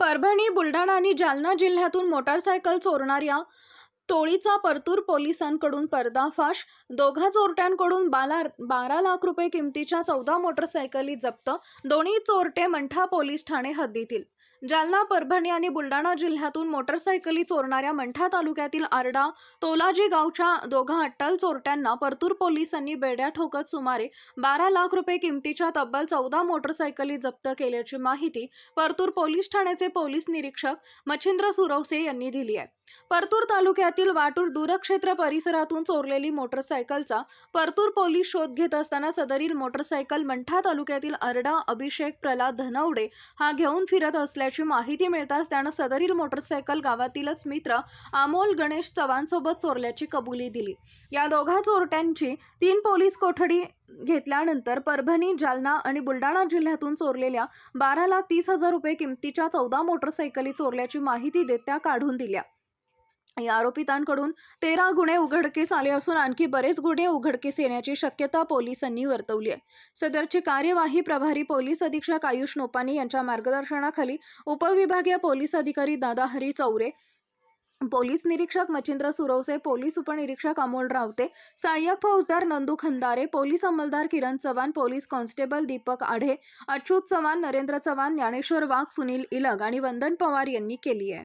परभणी बुलढाणा आणि जालना जिल्ह्यातून मोटारसायकल चोरणाऱ्या टोळीचा परतूर पोलिसांकडून पर्दाफाश दोघा चोरट्यांकडून बाला बारा लाख रुपये किमतीच्या चौदा मोटरसायकली जप्त दोन्ही चोरटे मंठा पोलीस ठाणे हद्दीतील. जालना परभणी आणि बुलढाणा जिल्ह्यातून मोटरसायकली चोरणाऱ्या मंठा तालुक्यातील आरडा तोलाजी गावच्या दोघा अट्टल चोरट्यांना परतूर पोलिसांनी बेड्या ठोकत सुमारे बारा लाख रुपये किमतीच्या तब्बल चौदा मोटरसायकली जप्त केल्याची माहिती परतूर पोलीस ठाण्याचे पोलीस निरीक्षक मच्छिंद्र सुरवसे यांनी दिली आहे. परतूर तालुक्यात शहरातील वाटूर दूरक्षेत्र परिसरातून चोरलेली मोटरसायकलचा परतूर पोलीस शोध घेत असताना सदरील मोटरसायकल मंठा तालुक्यातील अरडा अभिषेक प्रल्हाद धनवडे हा घेऊन फिरत असल्याची माहिती मिळताच त्यानं सदरील मोटरसायकल गावातीलच मित्र अमोल गणेश चव्हाणसोबत चोरल्याची कबुली दिली. या दोघा चोरट्यांची तीन पोलीस कोठडी घेतल्यानंतर परभणी जालना आणि बुलढाणा जिल्ह्यातून चोरलेल्या बारा लाख तीस हजार रुपये किमतीच्या चौदा मोटरसायकली चोरल्याची माहिती देत त्या काढून दिल्या. या आरोपितांकडून तेरा गुन्हे उघडकीस आले असून आणखी बरेच गुन्हे उघडकीस येण्याची शक्यता पोलिसांनी वर्तवली आहे. सदरची कार्यवाही प्रभारी पोलीस अधीक्षक आयुष नोपानी यांच्या मार्गदर्शनाखाली उपविभागीय पोलीस अधिकारी दादाहरी चौरे पोलीस निरीक्षक मचिंद्र सुरवसे पोलीस उपनिरीक्षक अमोल रावते सहाय्यक फौजदार नंदू खंदारे पोलीस अंमलदार किरण चव्हाण पोलीस कॉन्स्टेबल दीपक आढे अच्युत चव्हाण नरेंद्र चव्हाण ज्ञानेश्वर वाघ सुनील इलग आणि वंदन पवार यांनी केली आहे.